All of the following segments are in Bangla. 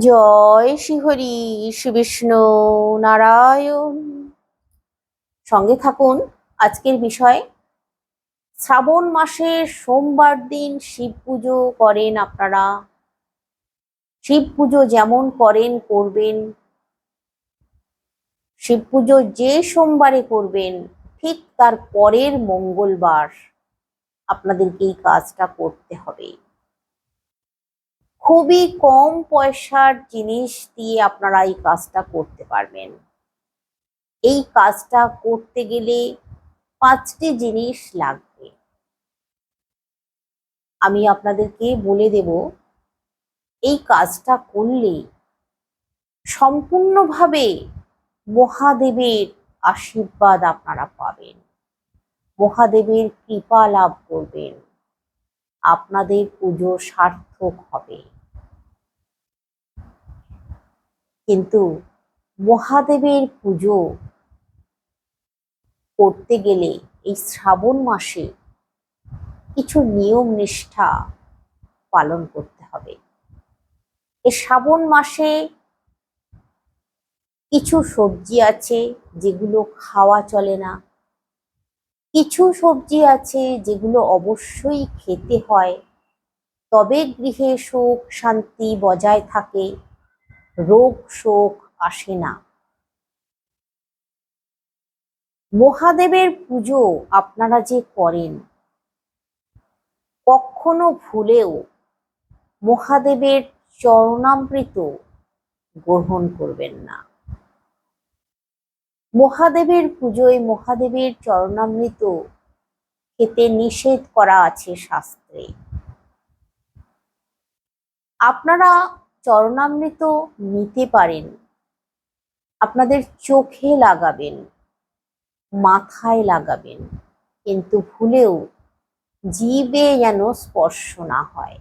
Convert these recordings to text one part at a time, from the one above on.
জয় শ্রীহরি শ্রী বিষ্ণু নারায়ণ। সঙ্গে থাকুন আজকের বিষয়, শ্রাবণ মাসের সোমবার দিন শিব পুজো করেন আপনারা। শিব পুজো যেমন করেন, করবেন। শিব পুজো যে সোমবারে করবেন, ঠিক তার পরের মঙ্গলবার আপনাদেরকে এই কাজটা করতে হবে। খুবই কম পয়সার জিনিস দিয়ে আপনারা এই কাজটা করতে পারবেন। এই কাজটা করতে গেলে পাঁচটি জিনিস লাগবে। আমি আপনাদেরকে বলে দেব, এই কাজটা করলে সম্পূর্ণভাবে মহাদেবের আশীর্বাদ আপনারা পাবেন। মহাদেবের কৃপা লাভ করবেন। আপনাদের পুজো সার্থক হবে। কিন্তু মহাদেবের পুজো করতে গেলে এই শ্রাবণ মাসে কিছু নিয়ম নিষ্ঠা পালন করতে হবে। এই শ্রাবণ মাসে কিছু সবজি আছে যেগুলো খাওয়া চলে না। কিছু সবজি আছে যেগুলো অবশ্যই খেতে হয়। তবে গৃহে সুখ শান্তি বজায় থাকে। রোগ শোক আসে না। মহাদেবের পুজো আপনারা যে করেন, কখনো ভুলেও মহাদেবের চরণামৃত গ্রহণ করবেন না। মহাদেবের পুজোয় মহাদেবের চরণামৃত খেতে নিষেধ করা আছে শাস্ত্রে। আপনারা চরণামৃত নিতে পারেন। আপনাদের চোখে লাগাবেন, মাথায় লাগাবেন, কিন্তু ভুলেও জীবে যেন স্পর্শ না হয়।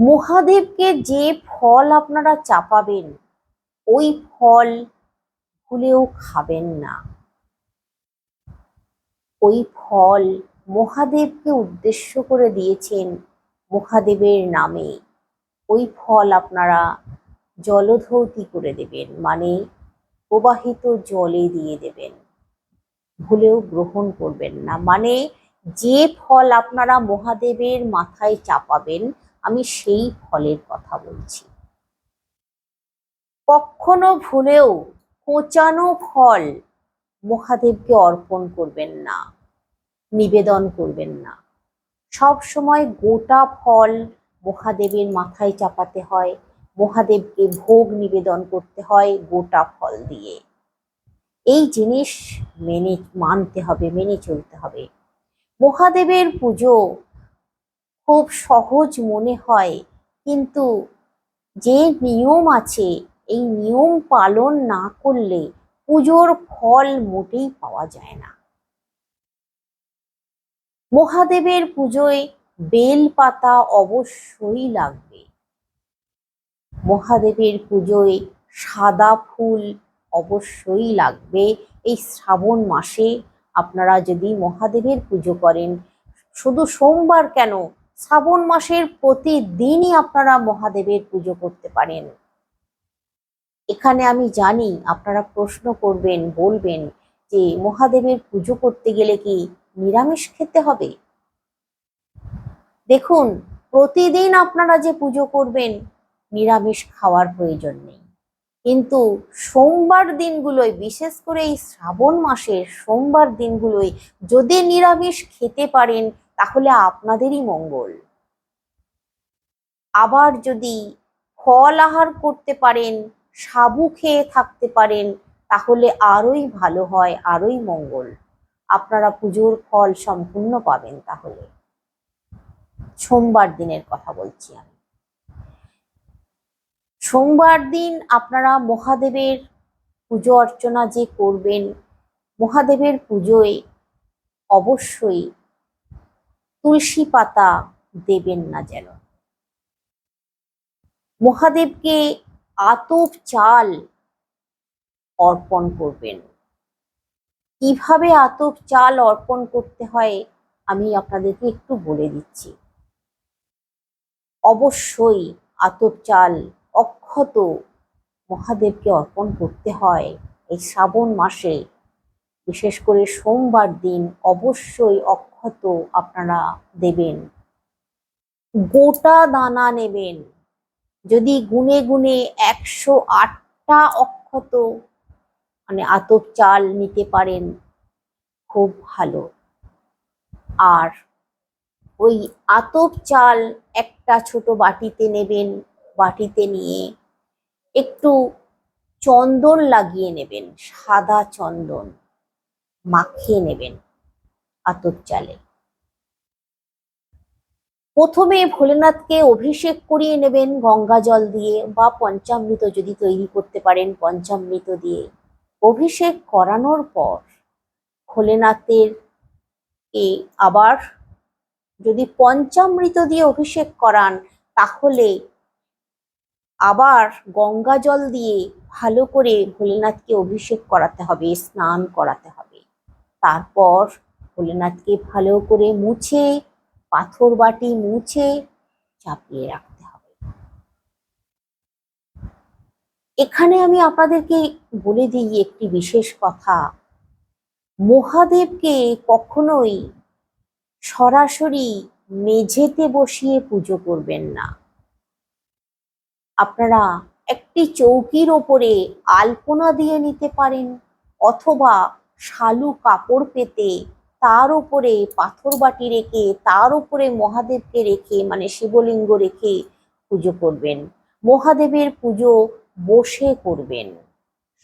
মহাদেবকে যে ফল আপনারা চাপাবেন, ওই ফল ভুলেও খাবেন না। ওই ফল মহাদেবকে উদ্দেশ্য করে দিয়েছেন মহাদেবের নামে। ওই ফল আপনারা জলধৌতি করে দেবেন মানে প্রবাহিত জলে দিয়ে দেবেন। ভুলেও গ্রহণ করবেন না। মানে যে ফল আপনারা মহাদেবের মাথায় চাপাবেন, আমি সেই ফলের কথা বলছি। কখনো ভুলেও কোচানো ফল মহাদেবকে অর্পণ করবেন না, নিবেদন করবেন না। সব সময় গোটা ফল মহাদেবের মাথায় চাপাতে হয়, মহাদেবকে ভোগ নিবেদন করতে হয় গোটা ফল দিয়ে। এই জিনিস মেনে, মানতে হবে, মেনে চলতে হবে। মহাদেবের পুজো খুব সহজ মনে হয়, কিন্তু যে নিয়ম আছে, এই নিয়ম পালন না করলে পুজোর ফল মোটেই পাওয়া যায় না। মহাদেবের পুজোয় বেল পাতা অবশ্যই লাগবে। মহাদেবের পুজোয় সাদা ফুল অবশ্যই লাগবে। এই শ্রাবণ মাসে আপনারা যদি মহাদেবের পুজো করেন, শুধু সোমবার কেন? শ্রাবণ মাসের প্রতিদিনই আপনারা মহাদেবের পুজো করতে পারেন। এখানে আমি জানি, আপনারা প্রশ্ন করবেন, বলবেন যে মহাদেবের পুজো করতে গেলে কি নিরামিষ খেতে হবে। দেখুন, প্রতিদিন আপনারা যে পুজো করবেন, নিরামিষ খাওয়ার প্রয়োজন নেই। কিন্তু সোমবার দিনগুলোয়, বিশেষ করে এই শ্রাবণ মাসের সোমবার দিনগুলোয় যদি নিরামিষ খেতে পারেন, তাহলে আপনাদেরই মঙ্গল। আবার যদি ফল আহার করতে পারেন, সাবু খেয়ে থাকতে পারেন, তাহলে আরোই ভালো হয়, আরোই মঙ্গল। আপনারা পুজোর ফল সম্পূর্ণ পাবেন তাহলে। সোমবার দিনের কথা বলছি আমি। সোমবার দিন আপনারা মহাদেবের পুজো অর্চনা যে করবেন, মহাদেবের পুজোয় অবশ্যই তুলসী পাতা দেবেন না যেন। মহাদেবকে আতপ চাল অর্পণ করবেন। কীভাবে আতপ চাল অর্পণ করতে হয়, আমি আপনাদেরকে একটু বলে দিচ্ছি। অবশ্যই আতপ চাল অক্ষত মহাদেবকে অর্পণ করতে হয় এই শ্রাবণ মাসে। বিশেষ করে সোমবার দিন অবশ্যই অক্ষত আপনারা দেবেন। গোটা দানা নেবেন। যদি গুনে গুনে একশো আটটা অক্ষত মানে আতপ চাল নিতে পারেন, খুব ভালো। আর ওই আতপ চাল একটা ছোট বাটিতে নেবেন, বাটিতে নিয়ে একটু চন্দন লাগিয়ে নেবেন, সাদা চন্দন মাখিয়ে নেবেন আতপ চালে। প্রথমে ভোলেনাথকে অভিষেক করিয়ে নেবেন গঙ্গা জল দিয়ে বা পঞ্চামৃত যদি তৈরি করতে পারেন, পঞ্চামৃত দিয়ে। অভিষেক করানোর পর ভোলেনাথের কে আবার যদি পঞ্চামৃত দিয়ে অভিষেক করান, তাহলে আবার গঙ্গা জল দিয়ে ভালো করে ভোলেনাথকে অভিষেক করাতে হবে, স্নান করাতে হবে। তারপর ভোলেনাথকে ভালো করে মুছে পাথর বাটি মুছে, চাপিয়ে রাখতে হবে এখানে আমি আপনাদেরকে বলে দিই একটি বিশেষ কথা। মহাদেবকে কখনোই সরাসরি মেঝেতে বসিয়ে পুজো করবেন না। আপনারা একটি চৌকির ওপরে আলপনা দিয়ে নিতে পারেন অথবা শালু কাপড় পেতে তার উপরে পাথর বাটি রেখে তার উপরে মহাদেবকে রেখে মানে শিবলিঙ্গ রেখে পুজো করবেন। মহাদেবের পুজো বসে করবেন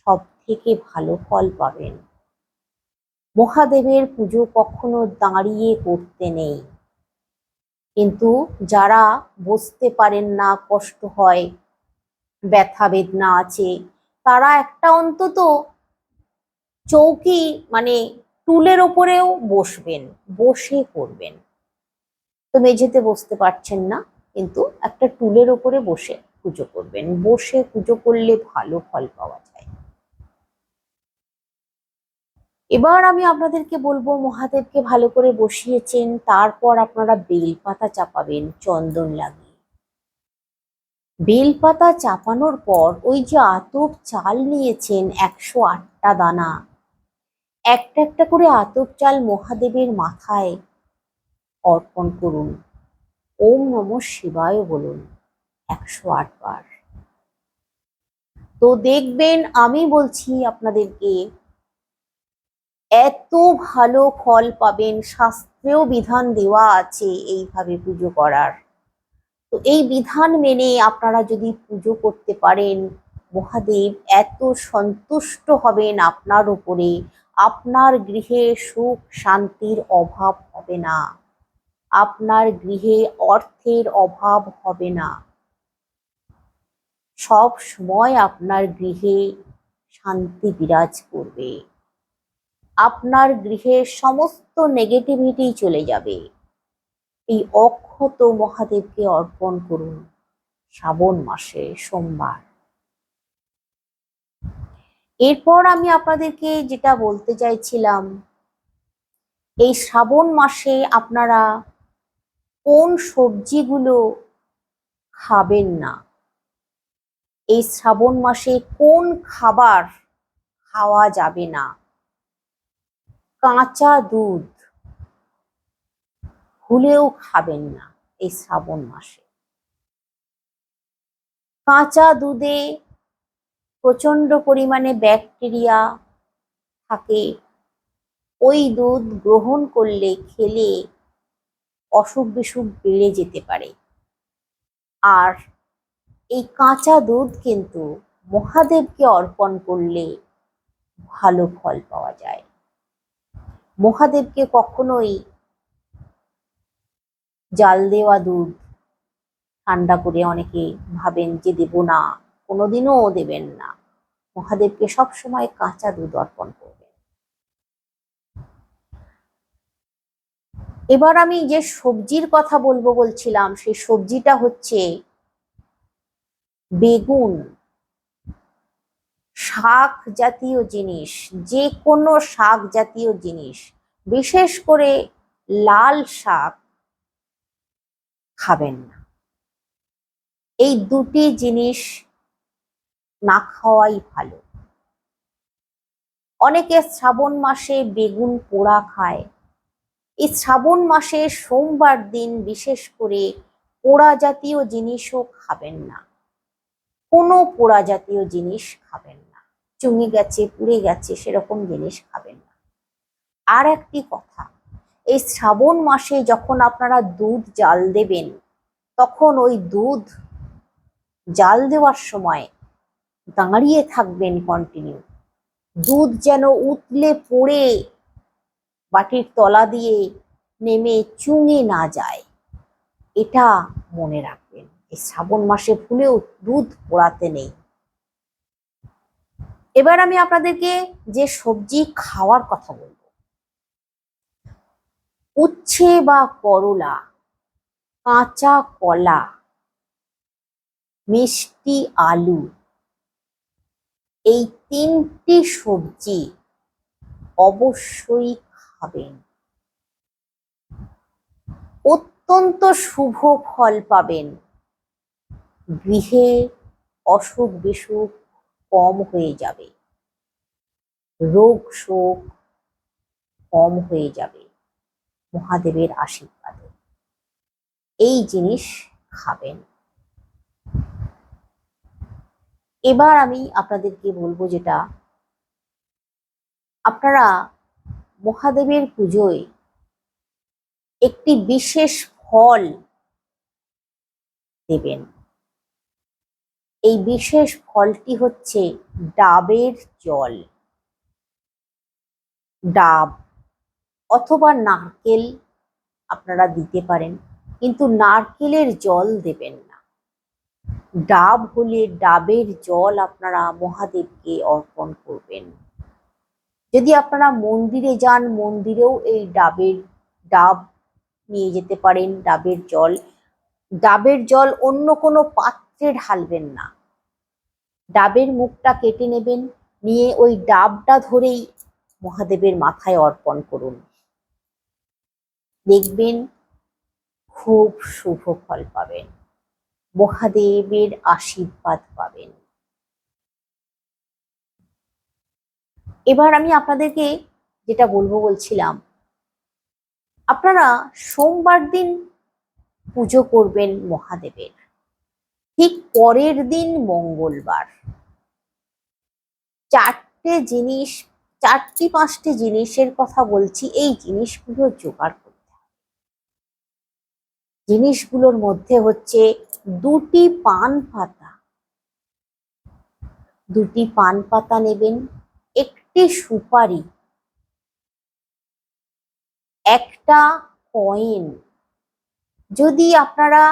সব থেকে ভালো ফল পাবেন। মহাদেবের পুজো কখনো দাঁড়িয়ে করতে নেই। কিন্তু যারা বসতে পারেন না, কষ্ট হয়, ব্যথা বেদনা আছে, তারা একটা অন্তত চৌকি মানে টুলের ওপরেও বসবেন, বসে করবেন তো মেঝেতে বসতে পারছেন না, কিন্তু একটা টুলের ওপরে বসে পুজো করবেন। বসে পুজো করলে ভালো ফল পাওয়া যায়। এবার আমি আপনাদেরকে বলব, মহাদেবকে ভালো করে বসিয়েছেন, তারপর আপনারা বেলপাতা চাপাবেন, চন্দন লাগিয়ে। বেলপাতা চাপানোর পর ওই যে আতপ চাল নিয়েছেন একশো আটটা দানা, একটা একটা করে আতপ চাল মহাদেবের মাথায় অর্পণ করুন। ওম নম শিবায় বলুন। একশো আট বার তো দেখবেন, আমি বলছি আপনাদেরকে, এত ভালো ফল পাবেন, শাস্ত্রেও বিধান দেওয়া আছে এইভাবে পুজো করার। তো এই বিধান মেনে আপনারা যদি পুজো করতে পারেন, মহাদেব এত সন্তুষ্ট হবেন আপনার উপরে, আপনার গৃহে সুখ শান্তির অভাব হবে না। আপনার গৃহে অর্থের অভাব হবে না। সব সময় আপনার গৃহে শান্তি বিরাজ করবে। আপনার গৃহে সমস্ত নেগেটিভিটি চলে যাবে। এই অক্ষত মহাদেবকে অর্পণ করুন শ্রাবণ মাসে, সোমবার। এরপর আমি আপনাদেরকে যেটা বলতে চাইছিলাম, এই শ্রাবণ মাসে আপনারা কোন সবজিগুলো খাবেন না? এই শ্রাবণ মাসে কোন খাবার খাওয়া যাবে না? কাঁচা দুধ ভুলেও খাবেন না এই শ্রাবণ মাসে। কাঁচা দুধে প্রচণ্ড পরিমাণে ব্যাকটেরিয়া থাকে। ওই দুধ গ্রহণ করলে খেলে অসুখ বিসুখ বেড়ে যেতে পারে। আর এই কাঁচা দুধ কিন্তু মহাদেবকে অর্পণ করলে ভালো ফল পাওয়া যায়। মহাদেবকে কখনোই জাল দেওয়া দুধ ঠান্ডা করে অনেকে ভাবেন যে দেব না, কোনোদিনও দেবেন না। মহাদেবকে সব সময় কাঁচা দুধ অর্পণ করবেন। এবার আমি যে সবজির কথা বলব বলছিলাম, সেই সবজিটা হচ্ছে বেগুন, শাক জাতীয় জিনিস যে কোনো শাক জাতীয় জিনিস, বিশেষ করে লাল শাক খাবেন না। এই দুটি জিনিস না খাওয়াই ভালো। অনেকে শ্রাবণ মাসে বেগুন পোড়া খায়। এই শ্রাবণ মাসে সোমবার দিন বিশেষ করে পোড়া জাতীয় জিনিসও খাবেন না। কোনো পোড়া জাতীয় জিনিস খাবেন না। চুঙে গেছে, পুড়ে গেছে, সেরকম জিনিস খাবেন না। আর একটি কথা, এই শ্রাবণ মাসে যখন আপনারা দুধ জাল দেবেন, তখন ওই দুধ জাল দেওয়ার সময় দাঁড়িয়ে থাকবেন কন্টিনিউ দুধ যেন উতলে পড়ে, বাটির তলা দিয়ে নেমে চুঙে না যায়, এটা মনে রাখবেন। এই শ্রাবণ মাসে ভুলেও দুধ পোড়াতে নেই। এবার আমি আপনাদেরকে যে সবজি খাওয়ার কথা বলব। উচ্ছে বা করলা, কাঁচা কলা, মিষ্টি আলু, এই তিনটি সবজি অবশ্যই খাবেন। অত্যন্ত শুভ ফল পাবেন। গৃহে অসুখ বিসুখ কম হয়ে যাবে। রোগ শোক কম হয়ে যাবে মহাদেবের আশীর্বাদে। এই জিনিস খাবেন। এবার আমি আপনাদেরকে বলব যেটা, আপনারা মহাদেবের পুজোয় একটি বিশেষ ফল দেবেন। এই বিশেষ ফলটি হচ্ছে ডাবের জল। ডাব অথবা নারকেল আপনারা দিতে পারেন, কিন্তু নারকেলের জল দেবেন না। ডাব হলে ডাবের জল আপনারা মহাদেবকে অর্পণ করবেন। যদি আপনারা মন্দিরে যান, মন্দিরেও এই ডাবের, ডাব নিয়ে যেতে পারেন, ডাবের জল। ডাবের জল অন্য কোনো পাত্রে ঢালবেন না। ডাবের মুখটা কেটে নেবেন, নিয়ে ওই ডাবটা ধরেই মহাদেবের মাথায় অর্পণ করুন। দেখবেন খুব শুভ ফল পাবেন, মহাদেবের আশীর্বাদ পাবেন। এবার আমি আপনাদেরকে যেটা বলব বলছিলাম, আপনারা সোমবার দিন পুজো করবেন মহাদেবের। ঠিক পরের দিন মঙ্গলবার। চারটে জিনিস, চারটি পাঁচটি জিনিসের কথা বলছি, এই জিনিসগুলো জোগাড় করতে জিনিসগুলোর মধ্যে হচ্ছে দুটি পান পাতা। দুটি পান পাতা নেবেন, একটি সুপারি, একটা কয়েন। যদি আপনারা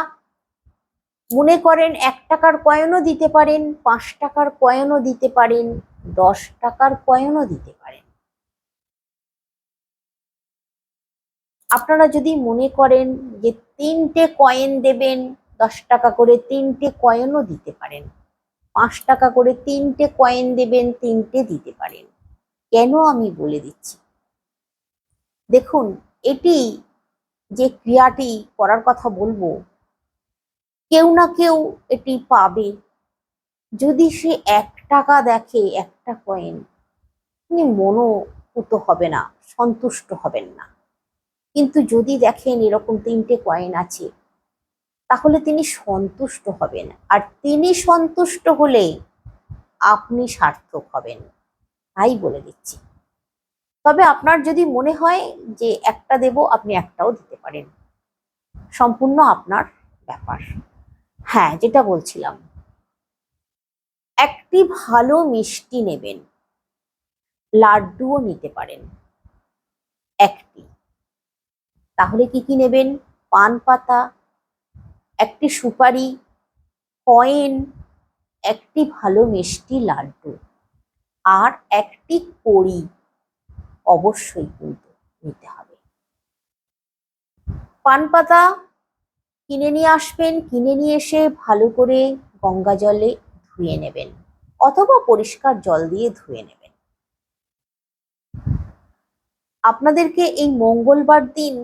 মনে করেন এক টাকার কয়েনও দিতে পারেন, পাঁচ টাকার কয়েনও দিতে পারেন, দশ টাকার কয়েনও দিতে পারেন। আপনারা যদি মনে করেন যে তিনটে কয়েন দেবেন, দশ টাকা করে তিনটে কয়েনও দিতে পারেন, পাঁচ টাকা করে তিনটে কয়েন দেবেন, তিনটে দিতে পারেন। কেন আমি বলে দিচ্ছি? দেখুন, এটি যে ক্রিয়াটি করার কথা বলব কেউ না কেউ এটি পাবে। যদি সে এক টাকা দেখে একটা কয়েন তিনি মনোপুত হবে না, সন্তুষ্ট হবেন না। কিন্তু যদি দেখেন এরকম তিনটে কয়েন আছে, তাহলে তিনি সন্তুষ্ট হবেন। আর তিনি সন্তুষ্ট হলে আপনি সার্থক হবেন। তাই বলে দিচ্ছি। তবে আপনার যদি মনে হয় যে একটা দেব, আপনি একটাও দিতে পারেন। সম্পূর্ণ আপনার ব্যাপার। হ্যাঁ যেটা বলছিলাম। একটি ভালো মিষ্টি নেবেন। লাড্ডুও নিতে পারেন। একটি। তাহলে কি কি নেবেন? পান পাতা একটি সুপারি, কয়েন, একটি ভালো মিষ্টি লাড্ডু আর একটি কড়ি অবশ্যই কিন্তু নিতে হবে। পান পাতা কিনে নিয়ে আসবেন, কিনে নিয়ে এসে ভালো করে গঙ্গা জলে ধুয়ে নেবেন অথবা পরিষ্কার জল দিয়ে ধুয়ে নেবেন। আপনাদেরকে এই মঙ্গলবার দিন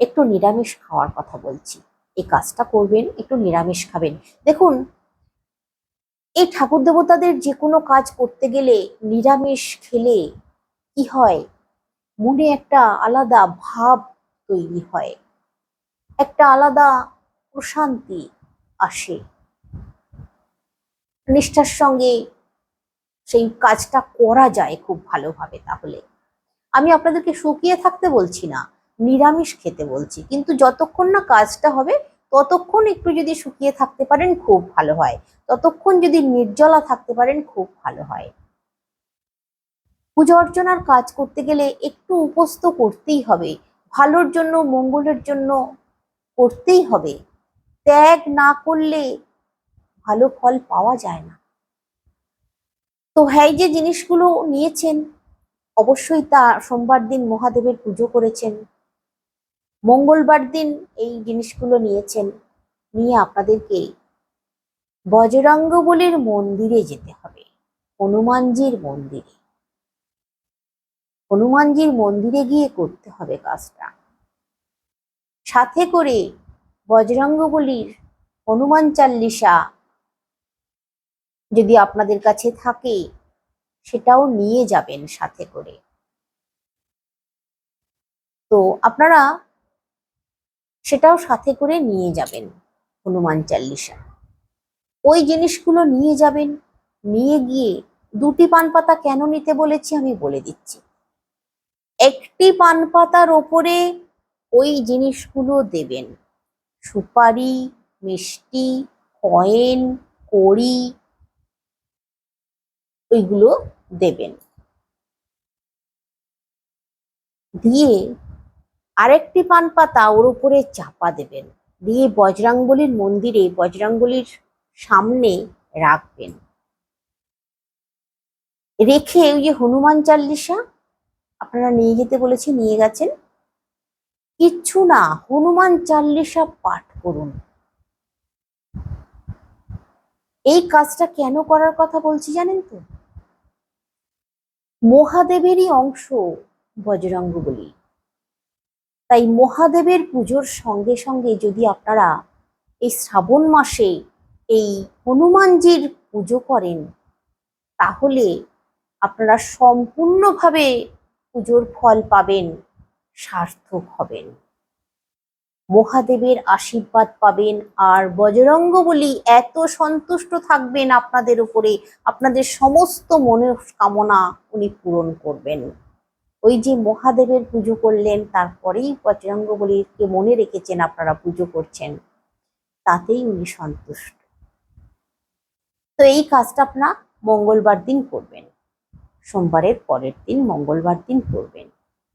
একটু নিরামিষ খাওয়ার কথা বলছি। এই কাজটা করবেন, একটু নিরামিষ খাবেন। দেখুন, এই ঠাকুর দেবতাদের যে কোনো কাজ করতে গেলে নিরামিষ খেলে কি হয়? মনে একটা আলাদা ভাব তৈরি হয়। একটা আলাদা প্রশান্তি আসে। নিষ্ঠার সঙ্গে সেই কাজটা করা যায় খুব ভালোভাবে তাহলে। আমি আপনাদেরকে শুকিয়ে থাকতে বলছি না, নিরামিষ খেতে বলছি। কিন্তু যতক্ষণ না কাজটা হবে, ততক্ষণ একটু যদি শুকিয়ে থাকতে পারেন খুব ভালো হয়। ততক্ষণ যদি নির্জলা থাকতে পারেন খুব ভালো হয়। পুজো অর্চনার কাজ করতে গেলে একটু উপস্থ করতেই হবে। ভালোর জন্য, মঙ্গলের জন্য করতেই হবে। ত্যাগ না করলে ভালো ফল পাওয়া যায় না। তো হ্যাঁ যে জিনিসগুলো নিয়েছেন, অবশ্যই তা সোমবার দিন মহাদেবের পুজো করেছেন। মঙ্গলবার দিন এই জিনিসগুলো নিয়েছেন, নিয়ে আপনাদেরকে বজরঙ্গবলীর মন্দিরে যেতে হবে, হনুমানজির মন্দিরে। হনুমানজির মন্দিরে গিয়ে করতে হবে কাজটা। সাথে করে বজরঙ্গবলীর হনুমান চাল্লিশা যদি আপনাদের কাছে থাকে, সেটাও নিয়ে যাবেন সাথে করে। তো আপনারা সেটাও সাথে করে নিয়ে যাবেন হনুমান চাল্লিশা। ওই জিনিসগুলো নিয়ে যাবেন, নিয়ে গিয়ে দুটি পান পাতা কেন নিতে বলেছি আমি বলে দিচ্ছি। একটি পান পাতার ওপরে ওই জিনিসগুলো দেবেন। সুপারি, মিষ্টি, কয়েন, কড়ি, ওইগুলো দেবেন। দিয়ে আরেকটি পান পাতা ওর উপরে চাপা দেবেন। দিয়ে বজরাঙ্গলির মন্দিরে বজরাঙ্গলির সামনে রাখবেন। রেখে ওই যে হনুমান চাল্লিশা আপনারা নিয়ে যেতে বলেছি, নিয়ে গেছেন। কিচ্ছু না, হনুমান চাল্লিশা পাঠ করুন। এই কাজটা কেন করার কথা বলছি জানেন তো? মহাদেবেরই অংশ বজরঙ্গ বলি। তাই মহাদেবের পুজোর সঙ্গে সঙ্গে যদি আপনারা এই শ্রাবণ মাসে এই হনুমানজির পুজো করেন, তাহলে আপনারা সম্পূর্ণভাবে পুজোর ফল পাবেন। সার্থক হবেন। মহাদেবের আশীর্বাদ পাবেন আর বজরঙ্গ বলি এত সন্তুষ্ট থাকবেন আপনাদের উপরে, আপনাদের সমস্ত মনের কামনা উনি পূরণ করবেন। ওই যে মহাদেবের পুজো করলেন, তারপরেই বজরঙ্গ বলিকে মনে রেখেছেন আপনারা পুজো করছেন। তাতেই উনি সন্তুষ্ট। তো এই কাজটা আপনারা মঙ্গলবার দিন করবেন। সোমবারের পরের দিন মঙ্গলবার দিন করবেন।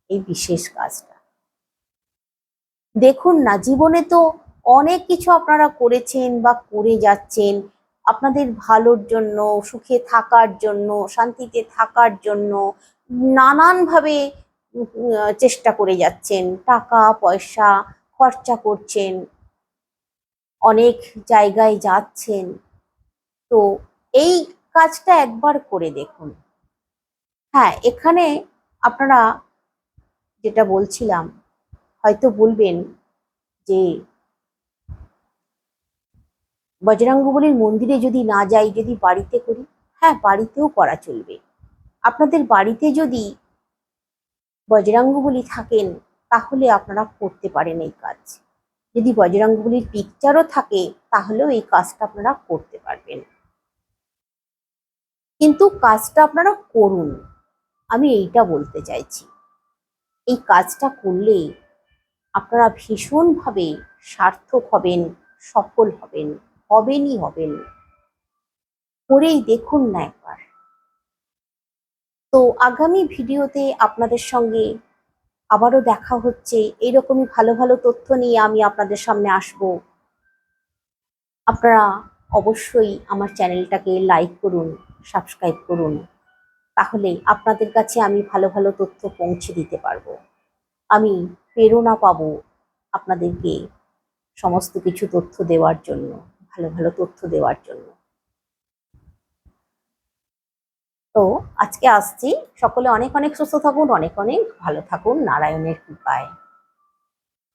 এই বিশেষ কাজটা। দেখুন না, জীবনে তো অনেক কিছু আপনারা করেছেন বা করে যাচ্ছেন। আপনাদের ভালোর জন্য, সুখে থাকার জন্য, শান্তিতে থাকার জন্য নানানভাবে চেষ্টা করে যাচ্ছেন। টাকা, পয়সা, খরচা করছেন। অনেক জায়গায় যাচ্ছেন। তো এই কাজটা একবার করে দেখুন। হ্যাঁ এখানে আপনারা যেটা বলছিলাম, হয়তো বলবেন যে বজরাঙ্গবলীর মন্দিরে যদি না যাই, যদি বাড়িতে করি? হ্যাঁ বাড়িতেও করা চলবে। আপনাদের বাড়িতে যদি বজরাঙ্গবলী থাকেন, তাহলে আপনারা করতে পারেন এই কাজ। যদি বজরাঙ্গবলীর পিকচারও থাকে, তাহলেও এই কাজটা আপনারা করতে পারবেন। কিন্তু কাজটা আপনারা করুন। আমি এইটা বলতে চাইছি। এই কাজটা করলে আপনারা ভীষণভাবে সার্থক হবেন, সফল হবেন, হবেনই হবেন। করেই দেখুন না একবার। তো আগামী ভিডিওতে আপনাদের সঙ্গে আবারও দেখা হচ্ছে। এইরকমই ভালো ভালো তথ্য নিয়ে আমি আপনাদের সামনে আসব। আপনারা অবশ্যই আমার চ্যানেলটাকে লাইক করুন, সাবস্ক্রাইব করুন। তাহলে আপনাদের কাছে আমি ভালো ভালো তথ্য পৌঁছে দিতে পারব। আমি প্রেরণা পাব আপনাদেরকে সমস্ত কিছু তথ্য দেওয়ার জন্য, ভালো ভালো তথ্য দেওয়ার জন্য। তো আজকে আসছি। সকলে অনেক অনেক সুস্থ থাকুন, অনেক অনেক ভালো থাকুন। নারায়ণের কৃপায়।